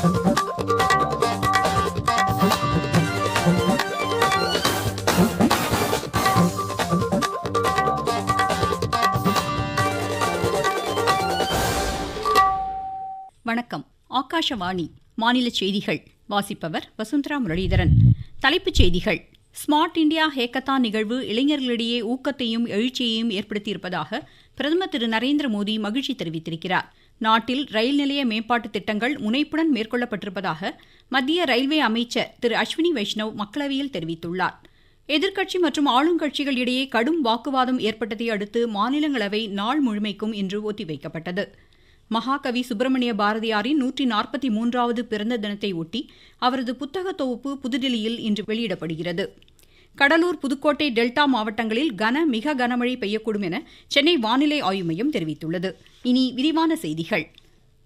வணக்கம். ஆகாஷவாணி மாநில செய்திகள். வாசிப்பவர் வசுந்தரா முரளிதரன். தலைப்புச் செய்திகள். ஸ்மார்ட் இந்தியா ஹேக்கத்தான் நிகழ்வு இளைஞர்களிடையே ஊக்கத்தையும் எழுச்சியையும் ஏற்படுத்தியிருப்பதாக பிரதமர் திரு நரேந்திர மோடி மகிழ்ச்சி தெரிவித்திருக்கிறார். நாட்டில் ரயில் நிலைய மேம்பாட்டு திட்டங்கள் முனைப்புடன் மேற்கொள்ளப்பட்டிருப்பதாக மத்திய ரயில்வே அமைச்சர் திரு அஸ்வினி வைஷ்ணவ் மக்களவையில் தெரிவித்துள்ளார். எதிர்க்கட்சி மற்றும் ஆளுங்கட்சிகள் இடையே கடும் வாக்குவாதம் ஏற்பட்டதை அடுத்து மாநிலங்களவை நாள் முழுமைக்கும் இன்று ஒத்திவைக்கப்பட்டது. மகாகவி சுப்பிரமணிய பாரதியாரின் நூற்றி நாற்பத்தி மூன்றாவது பிறந்த தினத்தை ஒட்டி அவரது புத்தக தொகுப்பு புதுடில்லியில் இன்று வெளியிடப்படுகிறது. கடலூர் புதுக்கோட்டை டெல்டா மாவட்டங்களில் கன மிக கனமழை பெய்யக்கூடும் என சென்னை வானிலை ஆய்வு மையம் தெரிவித்துள்ளது. இனி விரிவான செய்திகள்.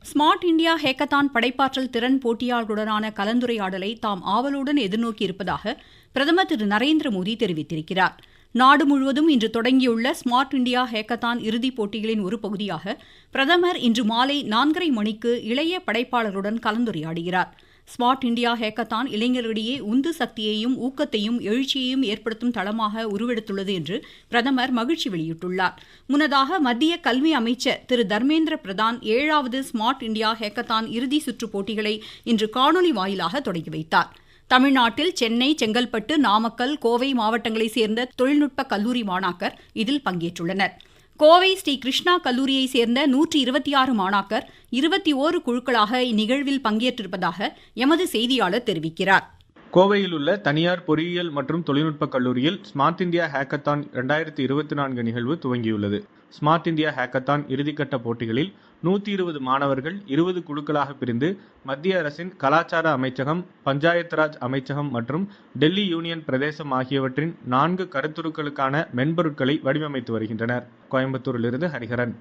ஸ்மார்ட் இந்தியா ஹேக்கத்தான் படைப்பாற்றல் திறன் போட்டியாளர்களுடனான கலந்துரையாடலை தாம் ஆவலுடன் எதிர்நோக்கியிருப்பதாக பிரதமர் திரு. நரேந்திர மோடி தெரிவித்திருக்கிறார். நாடு முழுவதும் இன்று தொடங்கியுள்ள ஸ்மார்ட் இந்தியா ஹேக்கத்தான் இறுதிப் போட்டிகளின் ஒரு பகுதியாக பிரதமர் இன்று மாலை நான்கரை மணிக்கு இளைய படைப்பாளருடன் கலந்துரையாடுகிறார். ஸ்மார்ட் இந்தியா ஹேக்கத்தான் இளைஞர்களிடையே உந்து சக்தியையும் ஊக்கத்தையும் எழுச்சியையும் ஏற்படுத்தும் தளமாக உருவெடுத்துள்ளது என்று பிரதமர் மகிழ்ச்சி வெளியிட்டுள்ளார். முன்னதாக மத்திய கல்வி அமைச்சர் திரு தர்மேந்திர பிரதான் ஏழாவது ஸ்மார்ட் இந்தியா ஹேக்கத்தான் இறுதி சுற்று போட்டிகளை இன்று காணொலி வாயிலாக தொடங்கி வைத்தார். தமிழ்நாட்டில் சென்னை செங்கல்பட்டு நாமக்கல் கோவை மாவட்டங்களைச் சேர்ந்த தொழில்நுட்ப கல்லூரி மாணாக்கர் இதில் பங்கேற்றுள்ளனர். கோவை ஸ்ரீ கிருஷ்ணா கல்லூரியைச் சேர்ந்த நூற்றி இருபத்தி ஆறு மாணாக்கர் இருபத்தி ஓரு குழுக்களாக இந்நிகழ்வில் பங்கேற்றிருப்பதாக எமது செய்தியாளர் தெரிவிக்கிறார். கோவையில் உள்ள தனியார் பொறியியல் மற்றும் தொழில்நுட்ப கல்லூரியில் ஸ்மார்ட் இந்தியா ஹேக்கத்தான் இரண்டாயிரத்தி இருபத்தி நான்கு நிகழ்வு துவங்கியுள்ளது. ஸ்மார்ட் இந்தியா ஹேக்கத்தான் இறுதிக்கட்ட போட்டிகளில் நூற்றி இருபது மாணவர்கள் இருபது குழுக்களாக பிரிந்து மத்திய அரசின் கலாச்சார அமைச்சகம் பஞ்சாயத்ராஜ் அமைச்சகம் மற்றும் டெல்லி யூனியன் பிரதேசம் ஆகியவற்றின் நான்கு கருத்துருக்களுக்கான மென்பொருட்களை வடிவமைத்து வருகின்றனர். கோயம்புத்தூரிலிருந்து ஹரிஹரன்.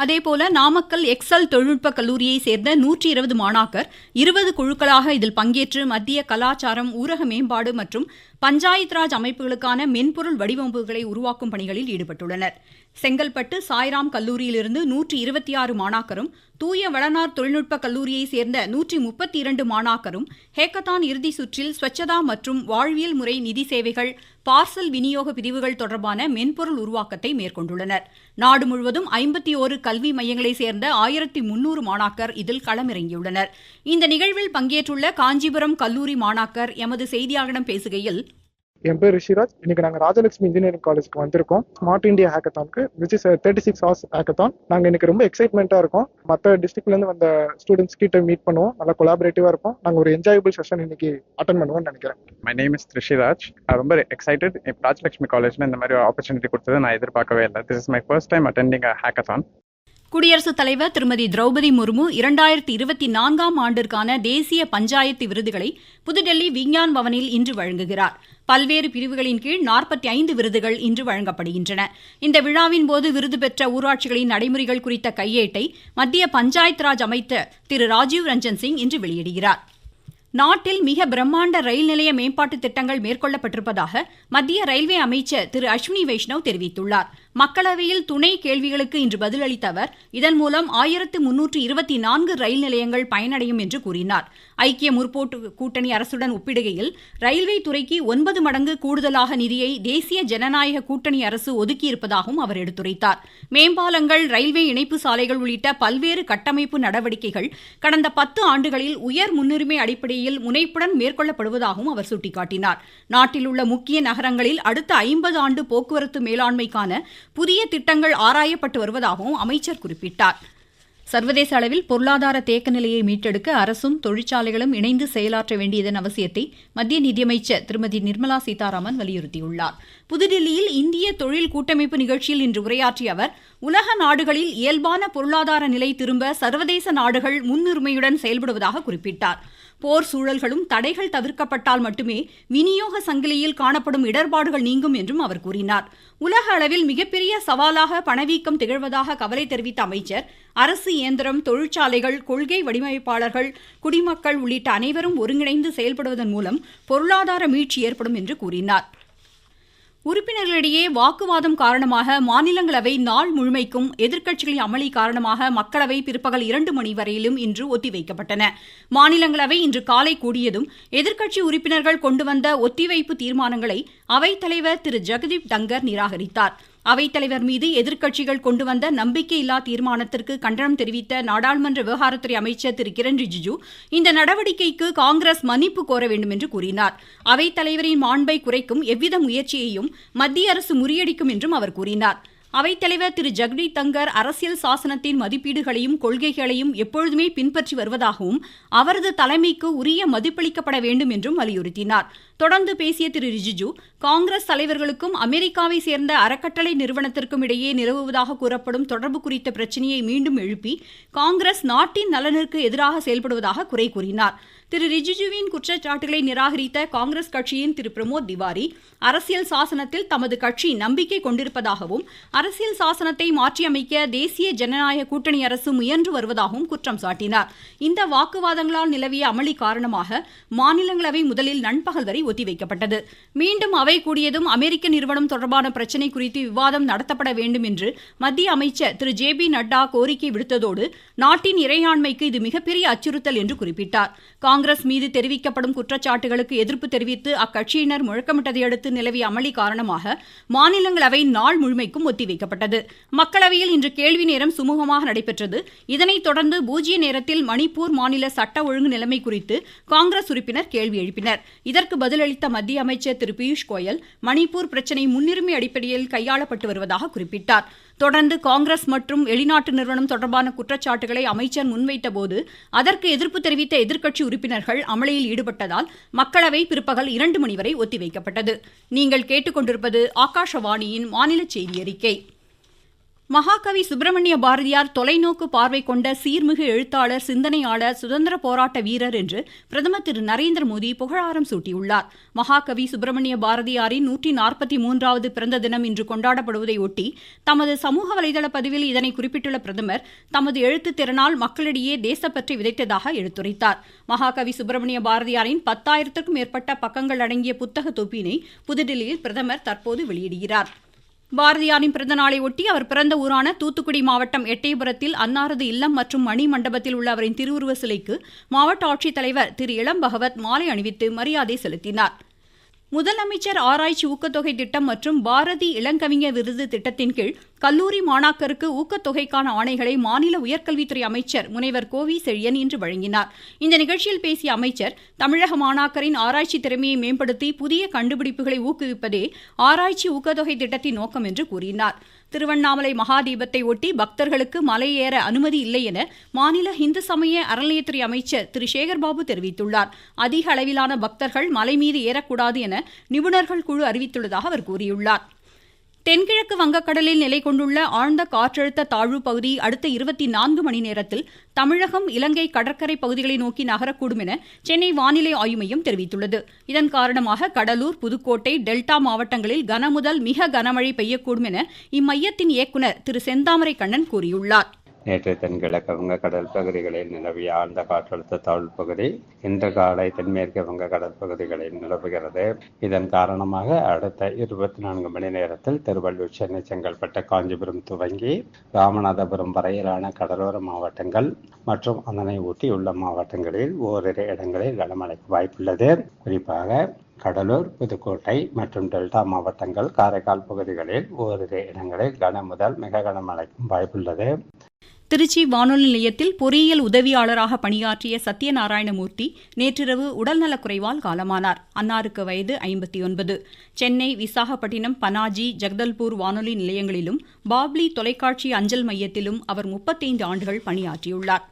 அதேபோல நாமக்கல் எக்ஸல் தொழில்நுட்ப கல்லூரியை சேர்ந்த நூற்றி இருபது மாணாக்கர் இருபது குழுக்களாக இதில் பங்கேற்று மத்திய கலாச்சாரம் ஊரக மேம்பாடு மற்றும் பஞ்சாயத் ராஜ் அமைப்புகளுக்கான மென்பொருள் வடிவமைப்புகளை உருவாக்கும் பணிகளில் ஈடுபட்டுள்ளனர். செங்கல்பட்டு சாய்ராம் கல்லூரியிலிருந்து நூற்றி இருபத்தி ஆறு மாணாக்கரும் தூய வளனார் தொழில்நுட்ப கல்லூரியை சேர்ந்த நூற்றி முப்பத்தி இரண்டு மாணாக்கரும் ஹேக்கத்தான் இறுதி சுற்றில் ஸ்வச்சதா மற்றும் வாழ்வியல் முறை நிதி சேவைகள் பார்சல் விநியோக பிரிவுகள் தொடர்பான மென்பொருள் உருவாக்கத்தை மேற்கொண்டுள்ளனர். நாடு முழுவதும் ஐம்பத்தி ஓரு கல்வி மையங்களைச் சேர்ந்த ஆயிரத்தி முன்னூறு மாணாக்கர் இதில் களமிறங்கியுள்ளனர். இந்த நிகழ்வில் பங்கேற்றுள்ள காஞ்சிபுரம் கல்லூரி மாணாக்கர் எமது செய்தியாளரிடம் பேசுகையில் என் பேர் ரிஷிராஜ் இன்னைக்கு நாங்கள் ராஜலட்சுமி இன்ஜினியரிங் காலேஜுக்கு வந்திருக்கோம். Smart India ஹேக்கத்தானுக்கு which is thirty six hours hackathon நாங்கள் இன்னைக்கு ரொம்ப எக்ஸைட்மெண்ட்டாக இருக்கோம். மற்ற டிஸ்ட்ரிக்ட்லேருந்து வந்த ஸ்டூடெண்ட்ஸ் கிட்ட மீட் பண்ணுவோம். நல்லா கொலாபரேட்டிவாக இருக்கும் நாங்கள் ஒரு என்ஜாயபிள் செஷன் இன்னைக்கு அட்டன் பண்ணுவோம்னு நினைக்கிறேன். மை நேம் இஸ் ரிஷிராஜ் ரொம்ப எக்ஸைட்டட் இப்போ ராஜலட்சுமி காலேஜ்ல இந்த மாதிரி ஆப்பர்ச்சுனிட்டி கொடுத்தது நான் எதிர்பார்க்கவே இல்லை. This is my first time attending hackathon குடியரசுத் தலைவர் திருமதி திரௌபதி முர்மு இரண்டாயிரத்தி இருபத்தி நான்காம் ஆண்டிற்கான தேசிய பஞ்சாயத்து விருதுகளை புதுடெல்லி விஞ்ஞான் பவனில் இன்று வழங்குகிறார். பல்வேறு பிரிவுகளின் கீழ் நாற்பத்தி ஐந்து விருதுகள் இன்று வழங்கப்படுகின்றன. இந்த விழாவின் போது விருது பெற்ற ஊராட்சிகளின் நடைமுறைகள் குறித்த கையேட்டை மத்திய பஞ்சாயத் ராஜ் அமைத்த திரு ராஜீவ் ரஞ்சன் சிங் இன்று வெளியிடுகிறார். நாட்டில் மிக பிரம்மாண்ட ரயில் நிலைய மேம்பாட்டு திட்டங்கள் மேற்கொள்ளப்பட்டிருப்பதாக மத்திய ரயில்வே அமைச்சர் திரு அஸ்வினி வைஷ்ணவ் தெரிவித்துள்ளார். மக்களவையில் துணை கேள்விகளுக்கு இன்று பதிலளித்த அவர் இதன் மூலம் ஆயிரத்து முன்னூற்று இருபத்தி நான்கு ரயில் நிலையங்கள் பயனடையும் என்று கூறினார். ஐக்கிய முற்போட்டு கூட்டணி அரசுடன் ஒப்பிடுகையில் ரயில்வே துறைக்கு ஒன்பது மடங்கு கூடுதலாக நிதியை தேசிய ஜனநாயக கூட்டணி அரசு ஒதுக்கியிருப்பதாகவும் அவர் எடுத்துரைத்தார். மேம்பாலங்கள் ரயில்வே இணைப்பு சாலைகள் உள்ளிட்ட பல்வேறு கட்டமைப்பு நடவடிக்கைகள் கடந்த பத்து ஆண்டுகளில் உயர் முன்னுரிமை அடிப்படையில் முனைப்புடன் மேற்கொள்ளப்படுவதாகவும் அவர் சுட்டிக்காட்டினார். நாட்டில் உள்ள முக்கிய நகரங்களில் அடுத்த ஐம்பது ஆண்டு போக்குவரத்து மேலாண்மைக்கான புதிய திட்டங்கள் ஆராயப்பட்டு வருவதாகவும் அமைச்சர் குறிப்பிட்டார். சர்வதேச அளவில் பொருளாதார தேக்க நிலையை மீட்டெடுக்க அரசும் தொழிற்சாலைகளும் இணைந்து செயலாற்ற வேண்டியதன் அவசியத்தை மத்திய நிதியமைச்சர் திருமதி நிர்மலா சீதாராமன் வலியுறுத்தியுள்ளார். புதுடில்லியில் இந்திய தொழில் கூட்டமைப்பு நிகழ்ச்சியில் இன்று உரையாற்றிய அவர் உலக நாடுகளில் இயல்பான பொருளாதார நிலை திரும்ப சர்வதேச நாடுகள் முன்னுரிமையுடன் செயல்படுவதாக குறிப்பிட்டார். போர் சூழல்களும் தடைகள் தவிர்க்கப்பட்டால் மட்டுமே விநியோக சங்கிலியில் காணப்படும் இடர்பாடுகள் நீங்கும் என்றும் அவர் கூறினார். உலக அளவில் மிகப்பெரிய சவாலாக பணவீக்கம் திகழ்வதாக கவலை தெரிவித்த அமைச்சர் அரசு இயந்திரம் தொழிற்சாலைகள் கொள்கை வடிவமைப்பாளர்கள் குடிமக்கள் உள்ளிட்ட அனைவரும் ஒருங்கிணைந்து செயல்படுவதன் மூலம் பொருளாதார மீட்சி ஏற்படும் என்று கூறினார். உறுப்பினர்களிடையே வாக்குவாதம் காரணமாக மாநிலங்களவை நாள் முழுமைக்கும் எதிர்க்கட்சிகளின் அமளி காரணமாக மக்களவை பிற்பகல் இரண்டு மணி வரையிலும் இன்று ஒத்திவைக்கப்பட்டன. மாநிலங்களவை இன்று காலை கூடியதும் எதிர்க்கட்சி உறுப்பினர்கள் கொண்டு வந்த ஒத்திவைப்பு தீர்மானங்களை அவைத்தலைவர் திரு. ஜெகதீப் டங்கர் நிராகரித்தார். அவைத்தலைவர் மீது எதிர்க்கட்சிகள் கொண்டு வந்த நம்பிக்கையில்லா தீர்மானத்திற்கு கண்டனம் தெரிவித்த நாடாளுமன்ற விவகாரத்துறை அமைச்சர் திரு கிரண் ரிஜிஜு இந்த நடவடிக்கைக்கு காங்கிரஸ் மன்னிப்பு கோர வேண்டும் என்று கூறினார். அவைத்தலைவரின் மாண்பை குறைக்கும் எவ்வித முயற்சியையும் மத்திய அரசு முறியடிக்கும் என்றும் அவர் கூறினார். அவைத்தலைவர் திரு. ஜெகதீப் தங்கர் அரசியல் சாசனத்தின் மதிப்பீடுகளையும் கொள்கைகளையும் எப்பொழுதுமே பின்பற்றி வருவதாகவும் அவரது தலைமைக்கு உரிய மதிப்பளிக்கப்பட வேண்டும் என்றும் வலியுறுத்தினார். தொடர்ந்து பேசிய திரு. ரிஜிஜு காங்கிரஸ் தலைவர்களுக்கும் அமெரிக்காவை சேர்ந்த அறக்கட்டளை நிறுவனத்திற்கும் இடையே நிலவுவதாக கூறப்படும் தொடர்பு குறித்த பிரச்சனையை மீண்டும் எழுப்பி காங்கிரஸ் நாட்டின் நலனிற்கு எதிராக செயல்படுவதாக குறை கூறினார். திரு ரிஜிஜுவின் குற்றச்சாட்டுகளை நிராகரித்த காங்கிரஸ் கட்சியின் திரு பிரமோத் திவாரி அரசியல் சாசனத்தில் தமது கட்சி நம்பிக்கை கொண்டிருப்பதாகவும் அரசியல் சாசனத்தை மாற்றியமைக்க தேசிய ஜனநாயக கூட்டணி அரசு முயன்று வருவதாகவும் குற்றம் சாட்டினார். இந்த வாக்குவாதங்களால் நிலவிய அமளி காரணமாக மாநிலங்களவை முதலில் நண்பகல் வரை ஒத்திவைக்கப்பட்டது. மீண்டும் அவை கூடியதும் அமெரிக்க நிறுவனம் தொடர்பான பிரச்சினை குறித்து விவாதம் நடத்தப்பட வேண்டும் என்று மத்திய அமைச்சர் திரு ஜே பி நட்டா கோரிக்கை விடுத்ததோடு நாட்டின் இறையாண்மைக்கு இது மிகப்பெரிய அச்சுறுத்தல் என்று குறிப்பிட்டார். காங்கிரஸ் மீது தெரிவிக்கப்படும் குற்றச்சாட்டுகளுக்கு எதிர்ப்பு தெரிவித்து அக்கட்சியினர் முழக்கமிட்டதை அடுத்து நிலவிய அமளி காரணமாக மாநிலங்களவை நாள் முழுமைக்கும் ஒத்திவைக்கப்பட்டது. மக்களவையில் இன்று கேள்வி நேரம் சுமூகமாக நடைபெற்றது. இதனைத் தொடர்ந்து பூஜ்ய நேரத்தில் மணிப்பூர் மாநில சட்ட ஒழுங்கு நிலைமை குறித்து காங்கிரஸ் உறுப்பினர் கேள்வி எழுப்பினர். இதற்கு பதிலளித்த மத்திய அமைச்சர் திரு பியூஷ் கோயல் மணிப்பூர் பிரச்சினை முன்னுரிமை அடிப்படையில் கையாளப்பட்டு வருவதாக குறிப்பிட்டார். தொடர்ந்து காங்கிரஸ் மற்றும் வெளிநாட்டு நிறுவனம் தொடர்பான குற்றச்சாட்டுகளை அமைச்சர் முன்வைத்தபோது அதற்கு எதிர்ப்பு தெரிவித்த எதிர்க்கட்சி உறுப்பினர்கள் அமளியில் ஈடுபட்டதால் மக்களவை பிற்பகல் இரண்டு மணி வரை ஒத்திவைக்கப்பட்டது. நீங்கள் கேட்டுக்கொண்டிருப்பது ஆகாஷவாணியின் மாநில செய்தி அறிக்கை. மகாகவி சுப்பிரமணிய பாரதியார் தொலைநோக்கு பார்வை கொண்ட சீர்மிகு எழுத்தாளர் சிந்தனையாளர் சுதந்திர போராட்ட வீரர் என்று பிரதமர் திரு நரேந்திர மோடி புகழாரம் சூட்டியுள்ளார். மகாகவி சுப்பிரமணிய பாரதியாரின் நூற்றி நாற்பத்தி மூன்றாவது பிறந்த தினம் இன்று கொண்டாடப்படுவதை ஒட்டி தமது சமூக வலைதள பதிவில் இதனை குறிப்பிட்டுள்ள பிரதமர் தமது எழுத்து திறனால் மக்களிடையே தேசப்பற்றி விதைத்ததாக எடுத்துரைத்தார். மகாகவி சுப்பிரமணிய பாரதியாரின் பத்தாயிரத்திற்கும் மேற்பட்ட பக்கங்கள் அடங்கிய புத்தக தொப்பினை புதுடில்லியில் பிரதமர் தற்போது வெளியிடுகிறார். பாரதியாரின் பிறந்த நாளை ஒட்டி அவர் பிறந்த ஊரான தூத்துக்குடி மாவட்டம் எட்டயபுரத்தில் அன்னாரது இல்லம் மற்றும் மணி மண்டபத்தில் உள்ள அவரின் திருவுருவ சிலைக்கு மாவட்ட ஆட்சித்தலைவர் திரு இளம் பகவத் மாலை அணிவித்து மரியாதை செலுத்தினார். முதலமைச்சர் ஆராய்ச்சி ஊக்கத்தொகை திட்டம் மற்றும் பாரதி இளங்கவிஞர் விருது திட்டத்தின் கீழ் கல்லூரி மாணாக்கருக்கு ஊக்கத்தொகைக்கான ஆணைகளை மாநில உயர்கல்வித்துறை அமைச்சர் முனைவர் கோவி செழியன் இன்று வழங்கினார். இந்த நிகழ்ச்சியில் பேசிய அமைச்சர் தமிழக மாணாக்கரின் ஆராய்ச்சி திறமையை மேம்படுத்தி புதிய கண்டுபிடிப்புகளை ஊக்குவிப்பதே ஆராய்ச்சி ஊக்கத்தொகை திட்டத்தின் நோக்கம் என்று கூறினார். திருவண்ணாமலை மகாதீபத்தை ஒட்டி பக்தர்களுக்கு மலை ஏற அனுமதி இல்லை என மாநில இந்து சமய அறநிலையத்துறை அமைச்சர் திரு. சேகர்பாபு தெரிவித்துள்ளார். அதிக அளவிலான பக்தர்கள் மலை மீது ஏறக்கூடாது என நிபுணர்கள் குழு அறிவித்துள்ளதாக அவர் கூறியுள்ளார். தென்கிழக்கு வங்கக்கடலில் நிலை கொண்டுள்ள ஆழ்ந்த காற்றழுத்த தாழ்வு பகுதி அடுத்த இருபத்தி நான்கு மணி நேரத்தில் தமிழகம் இலங்கை கடற்கரை பகுதிகளை நோக்கி நகரக்கூடும் என சென்னை வானிலை ஆய்வு மையம் தெரிவித்துள்ளது. இதன் காரணமாக கடலூர் புதுக்கோட்டை டெல்டா மாவட்டங்களில் கனமுதல் மிக கனமழை பெய்யக்கூடும் என இம்மையத்தின் இயக்குநர் திரு செந்தாமரை கண்ணன் கூறியுள்ளார். நேற்று தென்கிழக்கு வங்க கடல் பகுதிகளில் நிலவிய ஆழ்ந்த காற்றழுத்த தாழ்வு பகுதி இன்று காலை தென்மேற்கு வங்கக்கடல் பகுதிகளில் நிலவுகிறது. இதன் காரணமாக அடுத்த இருபத்தி நான்கு மணி நேரத்தில் திருவள்ளூர் சென்னை செங்கல்பட்டு காஞ்சிபுரம் துவங்கி ராமநாதபுரம் வரையிலான கடலோர மாவட்டங்கள் மற்றும் அதனை ஒட்டியுள்ள மாவட்டங்களில் ஓரிரு இடங்களில் கனமழைக்கு வாய்ப்புள்ளது. குறிப்பாக கடலூர் புதுக்கோட்டை மற்றும் டெல்டா மாவட்டங்கள் காரைக்கால் பகுதிகளில் ஓரிரு இடங்களில் கன முதல் மிக கனமழைக்கும் வாய்ப்புள்ளது. திருச்சி வானொலி நிலையத்தில் பொறியியல் உதவியாளராக பணியாற்றிய சத்யநாராயணமூர்த்தி நேற்றிரவு உடல்நலக்குறைவால் காலமானார். அன்னாருக்கு வயது ஐம்பத்தி ஒன்பது சென்னை விசாகப்பட்டினம் பனாஜி ஜக்தல்பூர் வானொலி நிலையங்களிலும் பாப்லி தொலைக்காட்சி அஞ்சல் மையத்திலும் அவர் முப்பத்தைந்து ஆண்டுகள் பணியாற்றியுள்ளார்.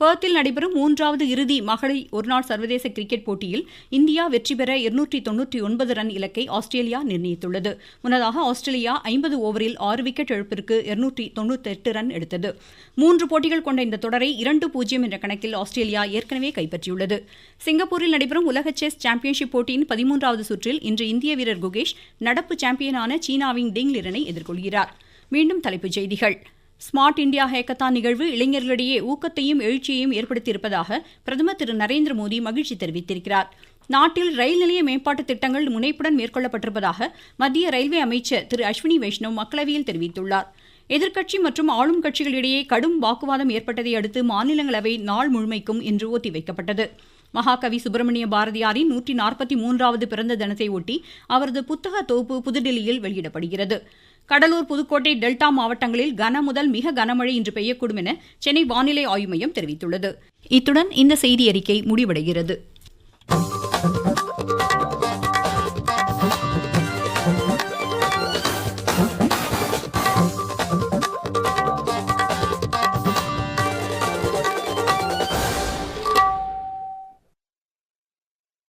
பர்த்தில் நடைபெறும் மூன்றாவது இறுதி மகளிர் ஒருநாள் சர்வதேச கிரிக்கெட் போட்டியில் இந்தியா வெற்றி பெற இருநூற்றி தொன்னூற்றி ஒன்பது ரன் இலக்கை ஆஸ்திரேலியா நிர்ணயித்துள்ளது. முன்னதாக ஆஸ்திரேலியா ஐம்பது ஓவரில் ஆறு விக்கெட் இழப்பிற்கு இருநூற்றி தொன்னூத்தெட்டு ரன் எடுத்தது. மூன்று போட்டிகள் கொண்ட இந்த தொடரை இரண்டு பூஜ்ஜியம் என்ற கணக்கில் ஆஸ்திரேலியா ஏற்கனவே கைப்பற்றியுள்ளது. சிங்கப்பூரில் நடைபெறும் உலக செஸ் சாம்பியன்ஷிப் போட்டியின் பதிமூன்றாவது சுற்றில் இன்று இந்திய வீரர் குகேஷ் நடப்பு சாம்பியனான சீனாவின் டிங் லிரனை எதிர்கொள்கிறார். மீண்டும் தலைப்புச் செய்திகள். ஸ்மார்ட் இந்தியா ஹேக்கத்தான் நிகழ்வு இளைஞர்களிடையே ஊக்கத்தையும் எழுச்சியையும் ஏற்படுத்தியிருப்பதாக பிரதமர் திரு நரேந்திர மோடி மகிழ்ச்சி தெரிவித்திருக்கிறார். நாட்டில் ரயில் நிலைய மேம்பாட்டு திட்டங்கள் முனைப்புடன் மேற்கொள்ளப்பட்டிருப்பதாக மத்திய ரயில்வே அமைச்சர் திரு அஸ்வினி வைஷ்ணவ் மக்களவையில் தெரிவித்துள்ளார். எதிர்க்கட்சி மற்றும் ஆளும் கட்சிகளிடையே கடும் வாக்குவாதம் ஏற்பட்டதை அடுத்து மாநிலங்களவை நாள் முழுமைக்கும் இன்று ஒத்திவைக்கப்பட்டது. மகாகவி சுப்பிரமணிய பாரதியாரின் நூற்றி நாற்பத்தி மூன்றாவது பிறந்த தினத்தை ஒட்டி அவரது புத்தக தொகுப்பு புதுடில்லியில் வெளியிடப்படுகிறது. கடலூர் புதுக்கோட்டை டெல்டா மாவட்டங்களில் கன முதல் மிக கனமழை இன்று பெய்யக்கூடும் என சென்னை வானிலை ஆய்வு மையம் தெரிவித்துள்ளது. இத்துடன் இந்த செய்தி அறிக்கை முடிவடைகிறது.